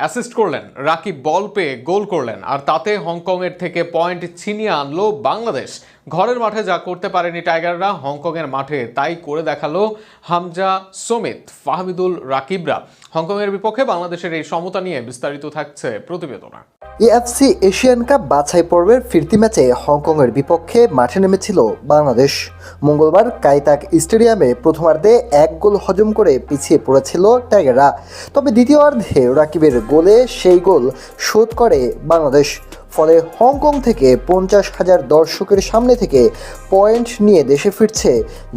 Assist করলেন, রাকিব বল পেয়ে গোল করলেন, আর তাতে হংকংয়ের থেকে পয়েন্ট ছিনিয়ে আনলো বাংলাদেশ। ঘরের মাঠে যা করতে পারেনি টাইগাররা, হংকংয়ের মাঠে তাই করে দেখাল হামজা সমিত, ফাহমিদুল রাকিবরা। হংকংয়ের বিপক্ষে বাংলাদেশের এই সমতা নিয়ে বিস্তারিত থাকছে প্রতিবেদনা। এএফসি এশিয়ান কাপ বাছাই পর্বের ফিরতি ম্যাচে হংকংয়ের বিপক্ষে মাঠে নেমেছিল বাংলাদেশ। মঙ্গলবার কাইতাক স্টেডিয়ামে প্রথমার্ধে এক গোল হজম করে পিছিয়ে পড়েছিল টাইগাররা। তবে দ্বিতীয়ার্ধে রাকিবের গোলে সেই গোল শোধ করে বাংলাদেশ। ফলে হংকং থেকে পঞ্চাশ হাজার দর্শকের সামনে থেকে পয়েন্ট নিয়ে দেশে ফিরছে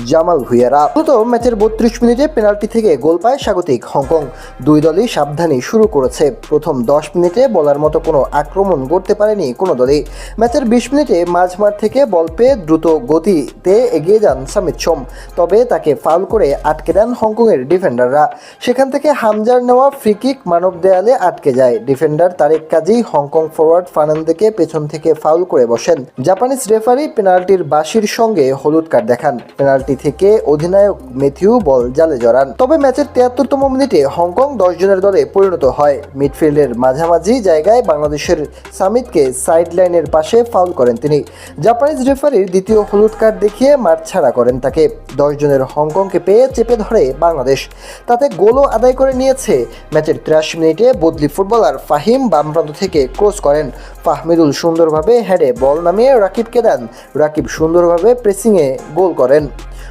জামাল ভুইয়ারা। মূলত ম্যাচের বত্রিশ মিনিটে পেনাল্টি থেকে গোল পায় স্বাগতিক হংকং। দুই দলই সাবধানী শুরু করেছে। প্রথম দশ মিনিটে বলার মতো কোনো আক্রমণ করতে পারেনি কোনো দলই। ম্যাচের বিশ মিনিটে মাঝমাঠ থেকে বল পেয়ে দ্রুত গতিতে এগিয়ে যান সামিত সোম তবে তাকে ফাউল করে আটকে দেন হংকংয়ের ডিফেন্ডাররা। সেখান থেকে হামজার নেওয়া ফ্রিকিক মানব দেয়ালে আটকে যায়। Defender Tarek Kazi, Hong Kong forward ফার্নান্দেকে পেছন থেকে ফাউল করে বসেন। জাপানিজ রেফারি পেনাল্টির বাসির সঙ্গে হলুদ কার্ড দেখান। পেনাল্টি থেকে অধিনায়ক মেথিউ বল জালে জড়ান। তবে ম্যাচের তিয়াত্তরতম মিনিটে হংকং দশ জনের দলে পরিণত হয়। মিডফিল্ডের মাঝামাঝি জায়গায় বাংলাদেশের সামিতকে সাইড লাইনের পাশে ফাউল করেন তিনি। জাপানিজ রেফারির দ্বিতীয় হলুদ কার্ড দেখিয়ে মাঠ ছাড়া করেন তাকে। দশ জনের হংকংকে পেয়ে চেপে ধরে বাংলাদেশ। তাতে গোলও আদায় করে নিয়েছে। ম্যাচের তিরাশি মিনিটে বদলি ফুটবলার ফাহিম বাম প্রান্ত থেকে ক্রস করেন। ফাহমিদুল সুন্দরভাবে হেডে বল নামিয়ে রাকিবকে দেন। রাকিব সুন্দরভাবে প্রেসিংয়ে গোল করেন।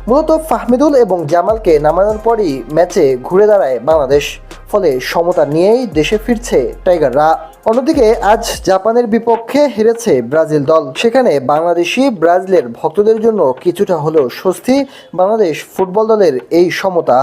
মূলত ফাহমিদুল এবং জামালকে নামানোর পরই ম্যাচে ঘুরে দাঁড়ায় বাংলাদেশ। ফলে সমতা নিয়েই দেশে ফিরছে টাইগাররা। অন্যদিকে আজ জাপানের বিপক্ষে হেরেছে ব্রাজিল দল। সেখানে বাংলাদেশি ব্রাজিলের ভক্তদের জন্য কিছুটা হলেও স্বস্তি বাংলাদেশ ফুটবল দলের এই সমতা।